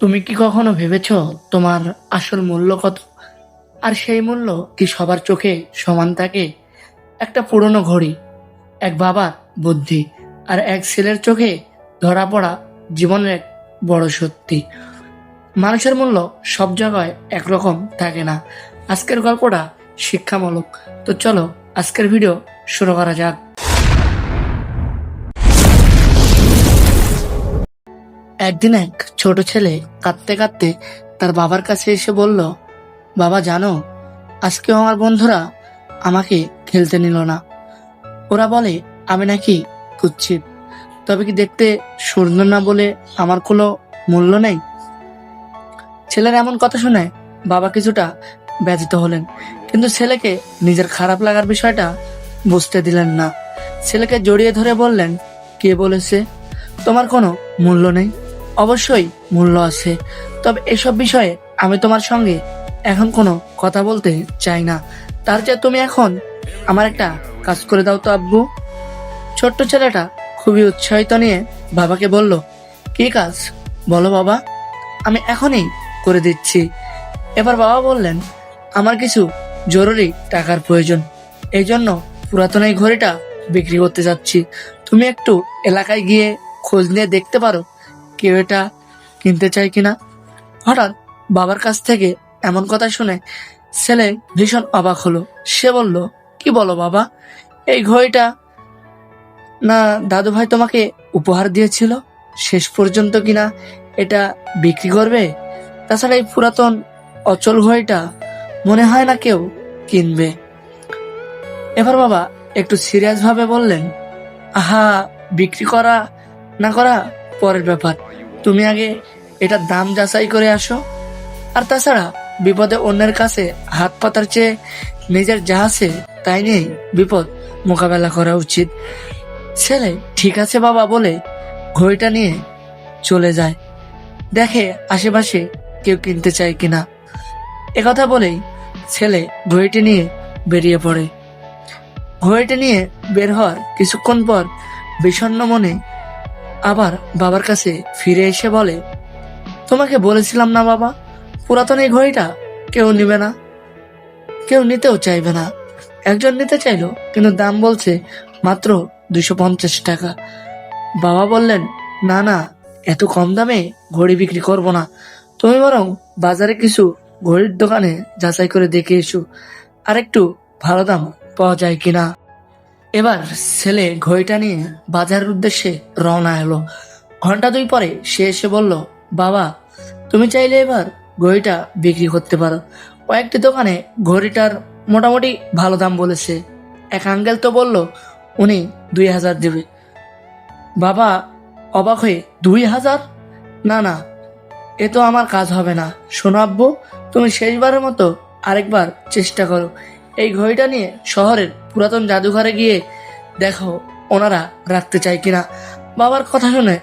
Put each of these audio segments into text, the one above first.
তুমি কি কখনো ভেবেছ তোমার আসল মূল্য কত? আর সেই মূল্য কি সবার চোখে সমান থাকে? একটা পুরনো ঘড়ি, এক বাবার বুদ্ধি আর এক ছেলের চোখে ধরা পড়া জীবনের এক বড় সত্যি। মানুষের মূল্য সব জায়গায় একরকম থাকে না। আজকের গল্পটা শিক্ষামূলক। তো চলো, আজকের ভিডিও শুরু করা যাক। একদিন এক ছোট ছেলে কাঁদতে কাঁদতে তার বাবার কাছে এসে বলল, বাবা, জানো, আজকেও আমার বন্ধুরা আমাকে খেলতে নিল না। ওরা বলে, আমি নাকি কুচ্ছিত তবে কি দেখতে সুন্দর না বলে আমার কোনো মূল্য নেই? ছেলের এমন কথা শুনে বাবা কিছুটা ব্যথিত হলেন, কিন্তু ছেলেকে নিজের খারাপ লাগার বিষয়টা বুঝতে দিলেন না। ছেলেকে জড়িয়ে ধরে বললেন, কে বলেছে? তোমার কোনো মূল্য নেই? অবশ্যই মূল্য আছে। তবে এসব বিষয়ে আমি তোমার সঙ্গে এখন কোনো কথা বলতে চাই না। তার চেয়ে তুমি এখন আমার একটা কাজ করে দাও তো, আব্বু। ছোট্ট ছেলেটা খুবই উৎসাহিত নিয়ে বাবাকে বলল, কি কাজ? বলো বাবা, আমি এখনই করে দিচ্ছি। এবার বাবা বললেন, আমার কিছু জরুরি টাকার প্রয়োজন। এই জন্য পুরাতন এই ঘড়িটা বিক্রি করতে যাচ্ছি। তুমি একটু এলাকায় গিয়ে খোঁজ নিয়ে দেখতে পারো কেউ এটা কিনতে চায় কিনা? হঠাৎ বাবার কাছ থেকে এমন কথা শুনে ছেলে ভীষণ অবাক হলো। সে বলল, কি বলো বাবা, এই ঘড়িটা না দাদু ভাই তোমাকে উপহার দিয়েছিল? শেষ পর্যন্ত কিনা এটা বিক্রি করবে? তাছাড়া এই পুরাতন অচল ঘড়িটা মনে হয় না কেউ কিনবে। এবার বাবা একটু সিরিয়াস ভাবে বললেন, আহা, বিক্রি করা না করা পরের ব্যাপার। তুমি আগে এটার দাম যাচাই করে আসো। আর তাছাড়া বিপদে অন্যের কাছে হাত পাতার চেয়ে নিজের যা আছে তাই নিয়েই বিপদ মোকাবেলা করা উচিত। ছেলে, ঠিক আছে বাবা বলে ঘড়িটা নিয়ে চলে যায়। দেখে আশেপাশে কেউ কিনতে চায় কিনা। একথা বলেই ছেলে ঘড়িটি নিয়ে বেরিয়ে পড়ে। ঘড়িটি নিয়ে বের হওয়ার কিছুক্ষণ পর বিষণ্ণ মনে আবার বাবার কাছে ফিরে এসে বলে, তোমাকে বলেছিলাম না বাবা, পুরাতন এই ঘড়িটা কেউ নিবে না। কেউ নিতেও চাইবে না। একজন নিতে চাইলো, কিন্তু দাম বলছে মাত্র দুইশো পঞ্চাশ টাকা। বাবা বললেন, না না, এত কম দামে ঘড়ি বিক্রি করব না। তুমি বরং বাজারে কিছু ঘড়ির দোকানে যাচাই করে দেখে এসো, আর একটু ভালো দাম পাওয়া যায় কিনা? এবার ছেলে ঘড়িটা নিয়ে বাজারের উদ্দেশ্যে রওনা এলো ঘণ্টা দুই পরে সে এসে বলল, বাবা, তুমি চাইলে এবার ঘড়িটা বিক্রি করতে পারো। কয়েকটি দোকানে ঘড়িটার মোটামুটি ভালো দাম বলেছে। এক আঙ্কেল তো বলল, উনি দুই হাজার দেবে। বাবা, অবাক হয়ে, দুই হাজার? না না, এ তো আমার কাজ হবে না। শোনো আব্বু, তুমি শেষবারের মতো আরেকবার চেষ্টা করো। এই ঘড়িটা নিয়ে শহরের পুরাতন জাদুঘরে গিয়ে দেখো ওনারা রাখতে চায় কিনা। বাবার কথা শুনে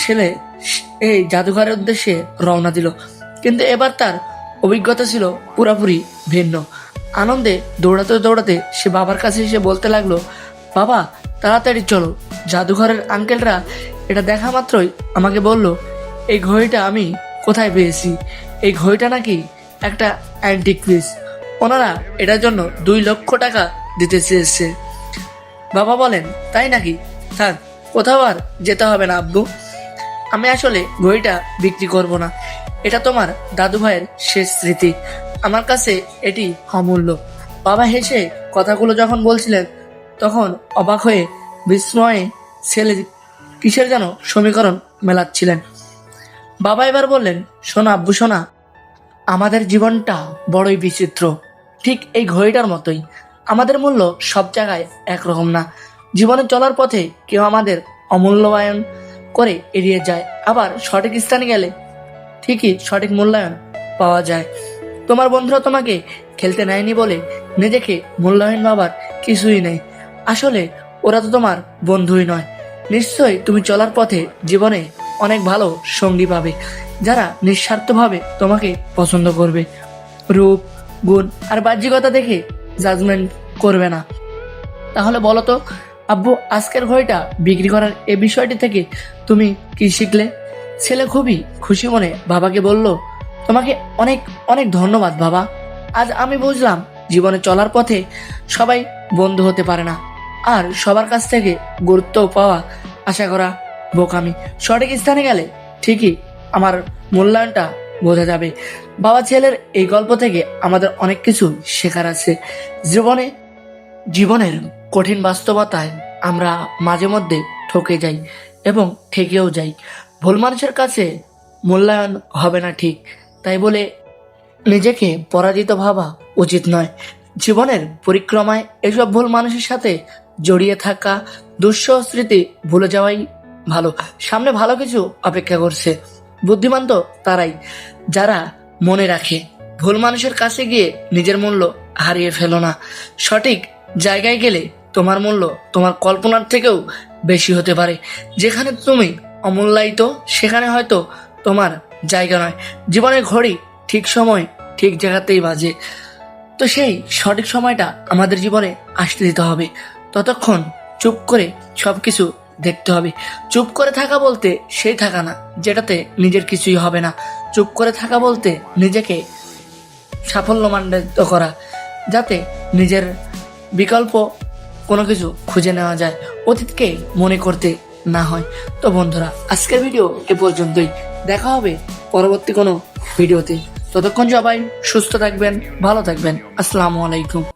ছেলে এই জাদুঘরের উদ্দেশ্যে রওনা দিল। কিন্তু এবার তার অভিজ্ঞতা ছিল পুরাপুরি ভিন্ন। আনন্দে দৌড়াতে দৌড়াতে সে বাবার কাছে এসে বলতে লাগল, বাবা, তাড়াতাড়ি চলো। জাদুঘরের আঙ্কেলরা এটা দেখা মাত্রই আমাকে বলল, এই ঘড়িটা আমি কোথায় পেয়েছি? এই ঘড়িটা নাকি একটা অ্যান্টিক পিস ওনারা এটার জন্য দুই লক্ষ টাকা দিতে চেয়েছে। বাবা বলেন, তাই নাকি? থাক কোথাও আর যেতে হবে না, আব্বু। আমি আসলে ঘড়িটা বিক্রি করব না। এটা তোমার দাদু ভাইয়ের শেষ স্মৃতি। আমার কাছে এটি অমূল্য। বাবা হেসে কথাগুলো যখন বলছিলেন, তখন অবাক হয়ে বিস্ময়ে ছেলে কিসের যেন সমীকরণ মেলাচ্ছিলেন। বাবা এবার বললেন, শোনা আব্বু, শোনা। আমাদের জীবনটা বড়ই বিচিত্র। ঠিক এই ঘড়িটার মতোই। আমাদের মূল্য সব জায়গায় একরকম না। জীবনে চলার পথে কেউ আমাদের অমূল্যবায়ন করে এড়িয়ে যায়। আবার সঠিক স্থানে গেলে ঠিকই সঠিক মূল্যায়ন পাওয়া যায়। তোমার বন্ধুরা তোমাকে খেলতে নেয়নি বলে নিজেকে মূল্যায়ন ভাবার কিছুই নেই। আসলে ওরা তো তোমার বন্ধুই নয়। নিশ্চয়ই তুমি চলার পথে জীবনে অনেক ভালো সঙ্গী পাবে, যারা নিঃস্বার্থভাবে তোমাকে পছন্দ করবে। রূপ গুণ। আর বাহ্যিকতা দেখে জাজমেন্ট করবে না। তাহলে বলো তো, আব্বু, আজকের ঘড়িটা বিক্রি করার এ বিষয়টি থেকে তুমি কি শিখলে? ছেলে খুবই খুশি মনে বাবাকে বলল, তোমাকে অনেক অনেক ধন্যবাদ বাবা। আজ আমি বুঝলাম জীবনে চলার পথে সবাই বন্ধু হতে পারে না। আর সবার কাছ থেকে গুরুত্ব পাওয়া আশা করা বোকামি। সঠিক স্থানে গেলে ঠিকই আমার মূল্যায়নটা বোঝা যাবে, বাবা ছেলের এই গল্প থেকে আমাদের অনেক কিছু শেখার আছে। জীবনে, জীবনের কঠিন বাস্তবতায় আমরা মাঝে মধ্যে ঠকে যাই এবং ঠেকেও যাই। ভুল মানুষের কাছে মূল্যায়ন হবে না ঠিক, তাই বলে নিজেকে পরাজিত ভাবা উচিত নয়। জীবনের পরিক্রমায় এসব ভুল মানুষের সাথে জড়িয়ে থাকা দুঃসহ স্মৃতি ভুলে যাওয়াই ভালো। সামনে ভালো কিছু অপেক্ষা করছে। বুদ্ধিমান তো তারাই। যারা মনে রাখে, ভুল মানুষের কাছে গিয়ে নিজের মূল্য হারিয়ে ফেলো না। সঠিক জায়গায় গেলে তোমার মূল্য তোমার কল্পনার থেকেও বেশি হতে পারে। যেখানে তুমি অমূল্যায়িত, সেখানে হয়তো তোমার জায়গা নয়। জীবনের ঘড়ি ঠিক সময় ঠিক জায়গাতেই বাজে। তো সেই সঠিক সময়টা আমাদের জীবনে আসতে দিতে হবে। ততক্ষণ চুপ করে সবকিছু দেখতে হবে। চুপ করে থাকা বলতে সেই থাকা না, যেটাতে নিজের কিছুই হবে না। চুপ করে থাকা বলতে নিজেকে সাফল্য মান্ডিত করা, যাতে নিজের বিকল্প কোনো কিছু খুঁজে নেওয়া যায়, অতীতকে মনে করতে না হয়। তো বন্ধুরা, আজকের ভিডিও এ পর্যন্তই। দেখা হবে পরবর্তী কোনো ভিডিওতে। ততক্ষণ সবাই সুস্থ থাকবেন, ভালো থাকবেন। আসসালামু আলাইকুম।